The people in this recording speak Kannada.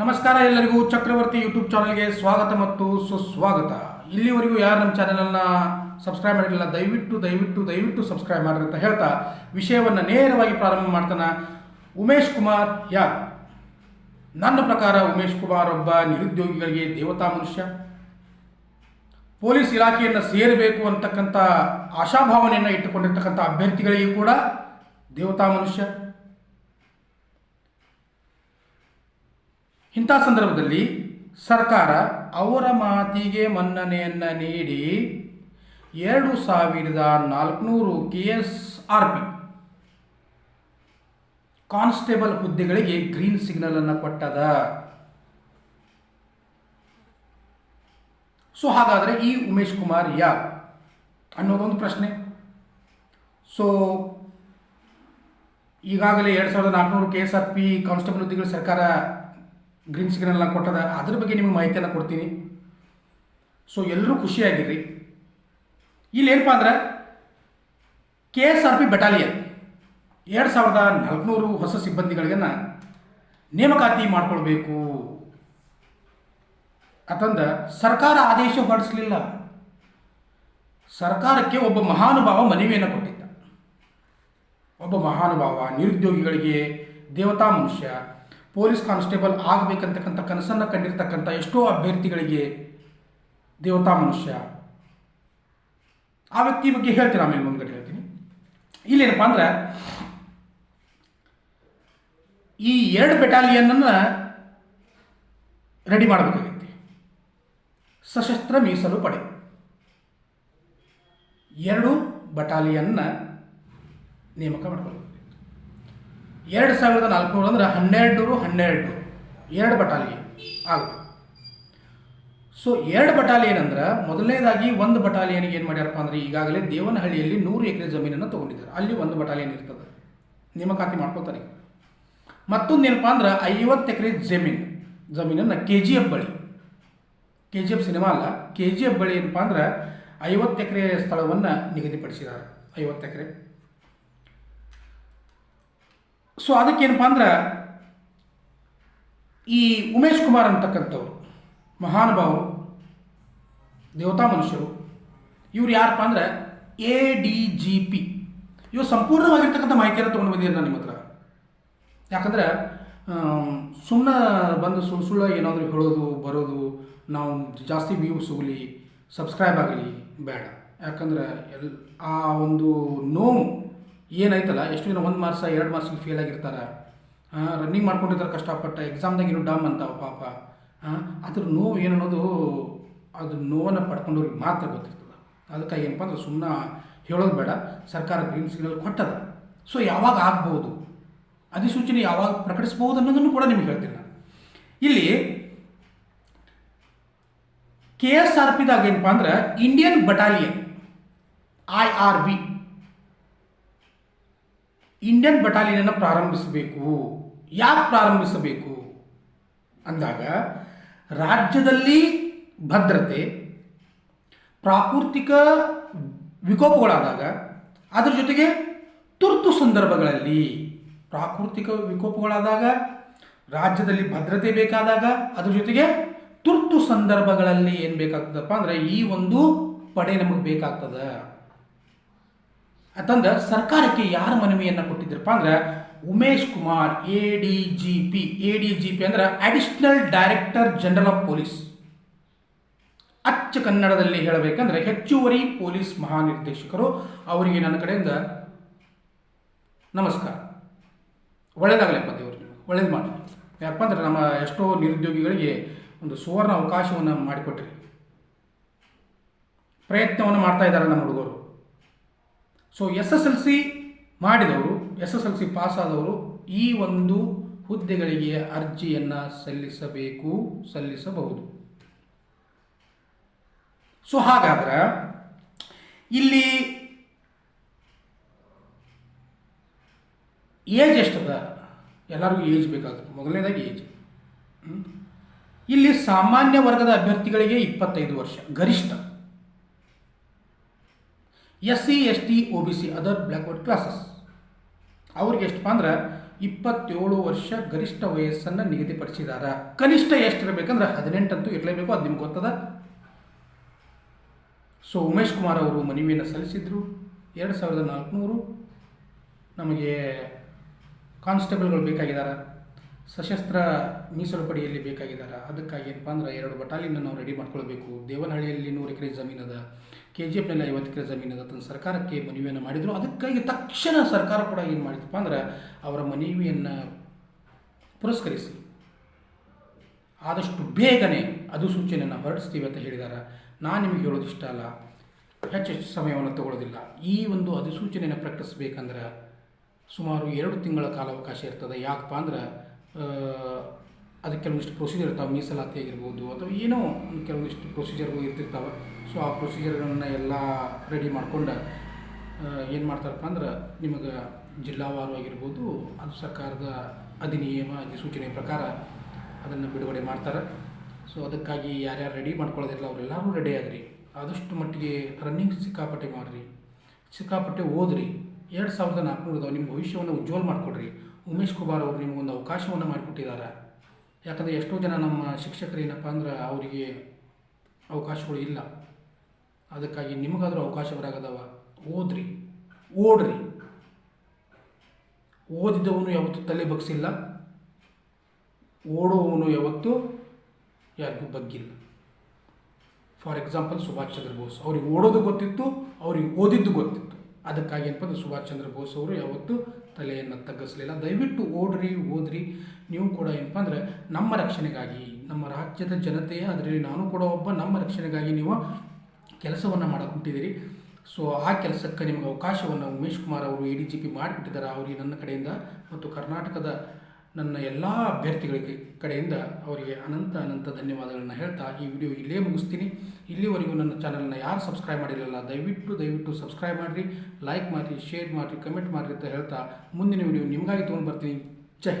ನಮಸ್ಕಾರ ಎಲ್ಲರಿಗೂ, ಚಕ್ರವರ್ತಿ ಯೂಟ್ಯೂಬ್ ಚಾನಲ್ಗೆ ಸ್ವಾಗತ ಮತ್ತು ಸುಸ್ವಾಗತ. ಇಲ್ಲಿವರೆಗೂ ಯಾರು ನಮ್ಮ ಚಾನಲನ್ನು ಸಬ್ಸ್ಕ್ರೈಬ್ ಮಾಡಿರಲಿಲ್ಲ, ದಯವಿಟ್ಟು ದಯವಿಟ್ಟು ದಯವಿಟ್ಟು ಸಬ್ಸ್ಕ್ರೈಬ್ ಮಾಡ್ರಿ ಅಂತ ಹೇಳ್ತಾ ವಿಷಯವನ್ನು ನೇರವಾಗಿ ಪ್ರಾರಂಭ ಮಾಡ್ತಾನೆ. ಉಮೇಶ್ ಕುಮಾರ್ ಯಾರ್? ನನ್ನ ಪ್ರಕಾರ ಉಮೇಶ್ ಕುಮಾರ್ ಒಬ್ಬ ನಿರುದ್ಯೋಗಿಗಳಿಗೆ ದೇವತಾ ಮನುಷ್ಯ. ಪೊಲೀಸ್ ಇಲಾಖೆಯನ್ನು ಸೇರಬೇಕು ಅಂತಕ್ಕಂಥ ಆಶಾಭಾವನೆಯನ್ನು ಇಟ್ಟುಕೊಂಡಿರ್ತಕ್ಕಂಥ ಅಭ್ಯರ್ಥಿಗಳಿಗೆ ಕೂಡ ದೇವತಾ ಮನುಷ್ಯ. ಇಂಥ ಸಂದರ್ಭದಲ್ಲಿ ಸರ್ಕಾರ ಅವರ ಮಾತಿಗೆ ಮನ್ನಣೆಯನ್ನು ನೀಡಿ ಎರಡು ಸಾವಿರದ ನಾಲ್ಕುನೂರು K S R P constable ಹುದ್ದೆಗಳಿಗೆ ಗ್ರೀನ್ ಸಿಗ್ನಲ್ ಅನ್ನು ಕೊಟ್ಟದ. ಸೊ, ಹಾಗಾದರೆ ಈ ಉಮೇಶ್ ಕುಮಾರ್ ಯಾರು ಅನ್ನೋದೊಂದು ಪ್ರಶ್ನೆ. ಸೊ, ಈಗಾಗಲೇ ಎರಡು ಸಾವಿರದ ನಾಲ್ಕುನೂರು K S R P constable ಹುದ್ದೆಗಳು ಸರ್ಕಾರ ಗ್ರೀನ್ ಸಿಗ್ನಲ್ನ ಕೊಟ್ಟದ, ಅದ್ರ ಬಗ್ಗೆ ನಿಮಗೆ ಮಾಹಿತಿಯನ್ನು ಕೊಡ್ತೀನಿ. ಸೊ ಎಲ್ಲರೂ ಖುಷಿಯಾಗಿರ್ರಿ. ಇಲ್ಲಿ ಏನಪ್ಪ ಅಂದ್ರೆ K S R P battalion ಎರಡು ಸಾವಿರದ ನಾಲ್ಕುನೂರು ಹೊಸ ಸಿಬ್ಬಂದಿಗಳಿಗೆ ನೇಮಕಾತಿ ಮಾಡಿಕೊಳ್ಬೇಕು. ಅಂತಂದ ಸರ್ಕಾರ ಆದೇಶ ಹೊರಡಿಸಲಿಲ್ಲ. ಸರ್ಕಾರಕ್ಕೆ ಒಬ್ಬ ಮಹಾನುಭಾವ ಮನವಿಯನ್ನು ಕೊಟ್ಟಿದ್ದ. ಒಬ್ಬ ಮಹಾನುಭಾವ, ನಿರುದ್ಯೋಗಿಗಳಿಗೆ ದೇವತಾ ಮನುಷ್ಯ ಪೊಲೀಸ್ ಕಾನ್ಸ್ಟೇಬಲ್ ಆಗಬೇಕಂತಕ್ಕಂಥ ಕನಸನ್ನು ಕಂಡಿರ್ತಕ್ಕಂಥ ಎಷ್ಟೋ ಅಭ್ಯರ್ಥಿಗಳಿಗೆ ದೇವತಾ ಮನುಷ್ಯ. ಆ ವ್ಯಕ್ತಿ ಬಗ್ಗೆ ಹೇಳ್ತೀನಿ ಆಮೇಲೆ ಮುಂದ್ಗಡೆ ಹೇಳ್ತೀನಿ. ಇಲ್ಲೇನಪ್ಪ ಅಂದ್ರೆ, ಈ ಎರಡು ಬೆಟಾಲಿಯನ್ನನ್ನು ರೆಡಿ ಮಾಡಬೇಕಾಗೈತಿ. ಸಶಸ್ತ್ರ ಮೀಸಲು ಪಡೆ. ಎರಡು ಬಟಾಲಿಯನ್ನ ನೇಮಕ ಮಾಡ್ಕೊಳ್ಬೇಕು. ಎರಡು ಸಾವಿರದ ನಾಲ್ಕುನೂರು ಅಂದರೆ ಹನ್ನೆರಡು ಹನ್ನೆರಡು. ಎರಡು ಬಟಾಲಿಯನ್ ಆಗುತ್ತೆ. ಸೊ ಎರಡು ಬಟಾಲಿಯನ್ ಅಂದ್ರೆ ಮೊದಲನೇದಾಗಿ ಒಂದು ಬಟಾಲಿಯನ್ಗೆ ಏನು ಮಾಡ್ಯಾರಪ್ಪ ಅಂದ್ರೆ ಈಗಾಗಲೇ ದೇವನಹಳ್ಳಿಯಲ್ಲಿ ನೂರು ಎಕರೆ ಜಮೀನನ್ನು ತೊಗೊಂಡಿದ್ದಾರೆ. ಅಲ್ಲಿ ಒಂದು ಬಟಾಲಿಯನ್ ಇರ್ತದೆ ನೇಮಕಾತಿ ಮಾಡ್ಕೋತಾರೆ ಮತ್ತೊಂದು ಏನಪ್ಪ ಅಂದ್ರೆ ಐವತ್ತು ಎಕರೆ ಜಮೀನು, ಜಮೀನನ್ನು ಕೆ ಜಿ ಎಫ್ ಬಳಿ. ಕೆ ಜಿ ಎಫ್ ಸಿನಿಮಾ ಅಲ್ಲ ಕೆ ಜಿ ಎಫ್ ಬಳಿ ಏನಪ್ಪ ಅಂದ್ರೆ ಐವತ್ತು ಎಕರೆ ಸ್ಥಳವನ್ನು ನಿಗದಿಪಡಿಸಿದ್ದಾರೆ. ಐವತ್ತು ಎಕರೆ. ಸೊ ಅದಕ್ಕೇನಪ್ಪ ಅಂದ್ರೆ, ಈ ಉಮೇಶ್ ಕುಮಾರ್ ಅಂತಕ್ಕಂಥವ್ರು, ಮಹಾನುಭಾವರು ದೇವತಾ ಮನುಷ್ಯರು ಇವ್ರು ಯಾರಪ್ಪ ಅಂದ್ರೆ ಎ ಡಿ ಜಿ ಪಿ. ಇವ್ರು ಸಂಪೂರ್ಣವಾಗಿರ್ತಕ್ಕಂಥ ಮಾಹಿತಿಯನ್ನು ತೊಗೊಂಡು ಬಂದಿದ್ದೀನಿ ನಾನು ನಿಮ್ಮ ಹತ್ರ ಯಾಕಂದ್ರೆ ಸುಮ್ಮನೆ ಬಂದು ಸುಳ್ಳು ಸುಳ್ಳು ಏನಾದರೂ ಹೇಳೋದು, ಬರೋದು, ನಾವು ಜಾಸ್ತಿ ವ್ಯೂ ಸಿಗಲಿ, ಸಬ್ಸ್ಕ್ರೈಬ್ ಆಗಲಿ, ಬೇಡ. ಯಾಕಂದ್ರೆ ಎಲ್, ಆ ಒಂದು ನೋವು ಏನೈತಲ್ಲ ಎಷ್ಟು ದಿನ ಒಂದು ಮಾರ್ಕ್ಸ ಎರಡು ಮಾರ್ಕ್ಸಿಗೆ ಫೇಲ್ ಆಗಿರ್ತಾರೆ? ರನ್ನಿಂಗ್ ಮಾಡ್ಕೊಂಡಿರ್ತಾರೆ ಕಷ್ಟಪಟ್ಟ ಎಕ್ಸಾಮ್ದಾಗ ಏನು ಡಮ್ ಅಂತಾವ ಪಾಪ. ಅದ್ರ ನೋವು ಏನು ಅನ್ನೋದು ಅದು ನೋವನ್ನು ಪಡ್ಕೊಂಡವ್ರಿಗೆ ಮಾತ್ರ ಗೊತ್ತಿರ್ತದೆ. ಅದಕ್ಕೆ ಏನಪ್ಪ ಅಂದ್ರೆ ಸುಮ್ಮನೆ ಹೇಳೋದು ಬೇಡ. ಸರ್ಕಾರ ಗ್ರೀನ್ ಸಿಗ್ನಲ್ ಕೊಟ್ಟದ. ಸೊ ಯಾವಾಗ ಆಗ್ಬೋದು? ಅಧಿಸೂಚನೆ ಯಾವಾಗ ಪ್ರಕಟಿಸ್ಬೋದು ಅನ್ನೋದನ್ನು ಕೂಡ ನಿಮಗೆ ಹೇಳ್ತೀನಿ ನಾನು. ಇಲ್ಲಿ ಕೆ ಎಸ್ ಆರ್ ಪಿದಾಗ ಏನಪ್ಪ ಅಂದ್ರೆ Indian battalion I R B Indian ಬಟಾಲಿಯನ್ನು ಪ್ರಾರಂಭಿಸಬೇಕು. ಯಾಕೆ ಪ್ರಾರಂಭಿಸಬೇಕು? ಅಂದಾಗ ರಾಜ್ಯದಲ್ಲಿ ಭದ್ರತೆ, ಪ್ರಾಕೃತಿಕ ವಿಕೋಪಗಳಾದಾಗ ಅದರ ಜೊತೆಗೆ ತುರ್ತು ಸಂದರ್ಭಗಳಲ್ಲಿ ಪ್ರಾಕೃತಿಕ ವಿಕೋಪಗಳಾದಾಗ, ರಾಜ್ಯದಲ್ಲಿ ಭದ್ರತೆ ಬೇಕಾದಾಗ ಅದ್ರ ಜೊತೆಗೆ ತುರ್ತು ಸಂದರ್ಭಗಳಲ್ಲಿ ಏನು ಬೇಕಾಗ್ತದಪ್ಪ ಅಂದರೆ ಈ ಒಂದು ಪಡೆ ನಮಗೆ ಬೇಕಾಗ್ತದೆ. ಅಂತಂದ ಸರ್ಕಾರಕ್ಕೆ ಯಾರು ಮನವಿಯನ್ನು ಕೊಟ್ಟಿದ್ರಪ್ಪ ಅಂದ್ರೆ Umesh Kumar A D G P A D G P ಅಂದ್ರೆ additional director general of police ಅಚ್ಚ ಕನ್ನಡದಲ್ಲಿ ಹೇಳಬೇಕಂದ್ರೆ ಹೆಚ್ಚುವರಿ ಪೊಲೀಸ್ ಮಹಾನಿರ್ದೇಶಕರು ಅವರಿಗೆ ನನ್ನ ಕಡೆಯಿಂದ ನಮಸ್ಕಾರ. ಒಳ್ಳೇದಾಗಲಪ್ಪ ದೇವ್ರಿಗೆ ಒಳ್ಳೇದು ಮಾಡಿ ಯಾಕಪ್ಪ ಅಂದ್ರೆ ನಮ್ಮ ಎಷ್ಟೋ ನಿರುದ್ಯೋಗಿಗಳಿಗೆ ಒಂದು ಸುವರ್ಣ ಅವಕಾಶವನ್ನು ಮಾಡಿಕೊಟ್ರಿ. ಪ್ರಯತ್ನವನ್ನು ಮಾಡ್ತಾ ಇದ್ದಾರೆ ನಮ್ಮ ಹುಡುಗರು. So S S L C ಮಾಡಿದವರು S S L C pass ಆದವರು ಈ ಒಂದು ಹುದ್ದೆಗಳಿಗೆ ಅರ್ಜಿಯನ್ನು ಸಲ್ಲಿಸಬೇಕು, ಸಲ್ಲಿಸಬಹುದು. ಸೊ ಹಾಗಾದ್ರೆ ಇಲ್ಲಿ ಏಜ್ ಎಷ್ಟದ? ಎಲ್ಲರಿಗೂ ಏಜ್ ಬೇಕಾಗ್ತದೆ. ಮೊದಲನೇದಾಗಿ ಏಜ್. ಇಲ್ಲಿ ಸಾಮಾನ್ಯ ವರ್ಗದ ಅಭ್ಯರ್ಥಿಗಳಿಗೆ ಇಪ್ಪತ್ತೈದು ವರ್ಷ, ಗರಿಷ್ಠ. S C S T O B C other backward classes ಅವ್ರಿಗೆ ಎಷ್ಟಪ್ಪ ಅಂದ್ರೆ ಇಪ್ಪತ್ತೇಳು ವರ್ಷ ಗರಿಷ್ಠ ವಯಸ್ಸನ್ನು ನಿಗದಿಪಡಿಸಿದಾರ. ಕನಿಷ್ಠ ಎಷ್ಟಿರಬೇಕಂದ್ರೆ ಹದಿನೆಂಟಂತೂ ಇರಲೇಬೇಕು, ಅದು ನಿಮ್ಗೆ ಗೊತ್ತದ? ಸೊ ಉಮೇಶ್ ಕುಮಾರ್ ಅವರು ಮನವಿಯನ್ನು ಸಲ್ಲಿಸಿದ್ರು. ಎರಡು ಸಾವಿರದ ನಾಲ್ಕುನೂರು ನಮಗೆ ಕಾನ್ಸ್ಟೇಬಲ್ಗಳು ಬೇಕಾಗಿದ್ದಾರೆ ಸಶಸ್ತ್ರ ಮೀಸಲು ಪಡೆಯಲ್ಲಿ ಬೇಕಾಗಿದ್ದಾರೆ ಅದಕ್ಕಾಗಿ ಏನಪ್ಪ ಅಂದ್ರೆ ಎರಡು ಬಟಾಲಿಯನ್ನು ನಾವು ರೆಡಿ ಮಾಡ್ಕೊಳ್ಬೇಕು. ದೇವನಹಳ್ಳಿಯಲ್ಲಿ ನೂರು ಎಕರೆ ಜಮೀನದ ಕೆ ಜಿ ಎಫ್ನಲ್ಲಿ ಐವತ್ತು ಎಕರೆ ಜಮೀನದ ಸರ್ಕಾರಕ್ಕೆ ಮನವಿಯನ್ನು ಮಾಡಿದರು. ಅದಕ್ಕಾಗಿ ತಕ್ಷಣ ಸರ್ಕಾರ ಕೂಡ ಏನು ಮಾಡಿತಪ್ಪ ಅಂದ್ರೆ ಅವರ ಮನವಿಯನ್ನು ಪುರಸ್ಕರಿಸಿ. ಆದಷ್ಟು ಬೇಗನೆ ಅಧಿಸೂಚನೆಯನ್ನು ಹೊರಡಿಸ್ತೀವಿ ಅಂತ ಹೇಳಿದ್ದಾರೆ ನಾನು ನಿಮಗೆ ಹೇಳೋದು ಇಷ್ಟ ಅಲ್ಲ. ಹೆಚ್ಚು ಸಮಯವನ್ನು ತಗೊಳ್ಳೋದಿಲ್ಲ. ಈ ಒಂದು ಅಧಿಸೂಚನೆಯನ್ನು ಪ್ರಕಟಿಸಬೇಕಂದ್ರೆ ಸುಮಾರು ಎರಡು ತಿಂಗಳ ಕಾಲಾವಕಾಶ ಇರ್ತದೆ. ಯಾಕಪ್ಪ ಅಂದ್ರೆ ಅದಕ್ಕೆ ಕೆಲವೊಂದಿಷ್ಟು ಪ್ರೊಸೀಜರ್ ಇರ್ತಾವೆ. ಮೀಸಲಾತಿ ಆಗಿರ್ಬೋದು ಅಥವಾ ಏನೋ ಕೆಲವೊಂದಿಷ್ಟು ಪ್ರೊಸೀಜರ್ಗಳು ಇರ್ತಿರ್ತಾವೆ. ಸೊ ಆ ಪ್ರೊಸೀಜರ್ಗಳನ್ನ ಎಲ್ಲ ರೆಡಿ ಮಾಡ್ಕೊಂಡು ಏನು ಮಾಡ್ತಾರಪ್ಪ ಅಂದ್ರೆ ನಿಮಗೆ ಜಿಲ್ಲಾವಾರು ಆಗಿರ್ಬೋದು, ಅದು ಸರ್ಕಾರದ ಅಧಿನಿಯಮ, ಅಧಿಸೂಚನೆ ಪ್ರಕಾರ ಅದನ್ನು ಬಿಡುಗಡೆ ಮಾಡ್ತಾರೆ. ಸೊ ಅದಕ್ಕಾಗಿ ಯಾರ್ಯಾರು ರೆಡಿ ಮಾಡ್ಕೊಳ್ಳೋದಿಲ್ಲ ಅವರೆಲ್ಲರೂ ರೆಡಿ ಆಗ್ರಿ. ಆದಷ್ಟು ಮಟ್ಟಿಗೆ ರನ್ನಿಂಗ್ ಸಿಕ್ಕಾಪಟ್ಟೆ ಮಾಡಿರಿ. ಸಿಕ್ಕಾಪಟ್ಟೆ ಓದ್ರಿ. ಎರಡು ಸಾವಿರದ ನಾಲ್ಕುನೂರದವ ನಿಮ್ಮ ಭವಿಷ್ಯವನ್ನು ಉಜ್ವಲ ಮಾಡಿಕೊಡ್ರಿ. ಉಮೇಶ್ ಕುಮಾರ್ ಅವರು ನಿಮಗೊಂದು ಅವಕಾಶವನ್ನು ಮಾಡಿಕೊಟ್ಟಿದ್ದಾರೆ ಯಾಕಂದರೆ ಎಷ್ಟೋ ಜನ ನಮ್ಮ ಶಿಕ್ಷಕರು ಏನಪ್ಪ ಅಂದ್ರೆ ಅವರಿಗೆ ಅವಕಾಶಗಳು ಇಲ್ಲ. ಅದಕ್ಕಾಗಿ ನಿಮಗಾದರೂ ಅವಕಾಶ ಬರಾಗದವ? ಓದ್ರಿ. ಓಡ್ರಿ. ಓದಿದವನು ಯಾವತ್ತೂ ತಲೆ ಬಗ್ಸಿಲ್ಲ. ಓಡುವವನು ಯಾವತ್ತೂ ಯಾರಿಗೂ ಬಗ್ಗಿಲ್ಲ. For example Subhash Chandra Bose. ಅವ್ರಿಗೆ ಓಡೋದು ಗೊತ್ತಿತ್ತು, ಅವ್ರಿಗೆ ಓದಿದ್ದು ಗೊತ್ತಿತ್ತು. ಅದಕ್ಕಾಗಿ ಏನಪ್ಪ ಅಂದ್ರೆ ಸುಭಾಷ್ ಚಂದ್ರ ಬೋಸ್ ಅವರು ಯಾವತ್ತೂ ತಲೆಯನ್ನು ತಗ್ಗಿಸಲಿಲ್ಲ. ದಯವಿಟ್ಟು ಓಡ್ರಿ, ಓದ್ರಿ. ನೀವು ಕೂಡ ಏನಪ್ಪ ಅಂದ್ರೆ ನಮ್ಮ ರಕ್ಷಣೆಗಾಗಿ, ನಮ್ಮ ರಾಜ್ಯದ ಜನತೆಯ ಅದರಲ್ಲಿ ನಾನು ಕೂಡ ಒಬ್ಬ, ನಮ್ಮ ರಕ್ಷಣೆಗಾಗಿ ನೀವು ಕೆಲಸವನ್ನು ಮಾಡಕೊಂಡಿದ್ದೀರಿ ಸೊ ಆ ಕೆಲಸಕ್ಕೆ ನಿಮಗೆ ಅವಕಾಶವನ್ನು ಉಮೇಶ್ ಕುಮಾರ್ ಅವರು ಎ ಡಿ ಜಿ ಪಿ ಮಾಡಿಬಿಟ್ಟಿದ್ದಾರೆ ಅವರಿಗೆ ನನ್ನ ಕಡೆಯಿಂದ ಮತ್ತು ಕರ್ನಾಟಕದ ನನ್ನ ಎಲ್ಲ ಅಭ್ಯರ್ಥಿಗಳಿಗೆ ಕಡೆಯಿಂದ ಅವರಿಗೆ ಅನಂತ ಅನಂತ ಧನ್ಯವಾದಗಳನ್ನು ಹೇಳ್ತಾ ಈ ವಿಡಿಯೋ ಇಲ್ಲೇ ಮುಗಿಸ್ತೀನಿ. ಇಲ್ಲಿವರೆಗೂ ನನ್ನ ಚಾನಲ್ನ ಯಾರು ಸಬ್ಸ್ಕ್ರೈಬ್ ಮಾಡಿರಲಿಲ್ಲ, ದಯವಿಟ್ಟು ದಯವಿಟ್ಟು ಸಬ್ಸ್ಕ್ರೈಬ್ ಮಾಡಿರಿ ಲೈಕ್ ಮಾಡಿರಿ ಶೇರ್ ಮಾಡಿರಿ ಕಮೆಂಟ್ ಮಾಡಿರಿ ಅಂತ ಹೇಳ್ತಾ ಮುಂದಿನ ವಿಡಿಯೋ ನಿಮಗಾಗಿ ತೊಗೊಂಡು ಬರ್ತೀನಿ. ಜೈ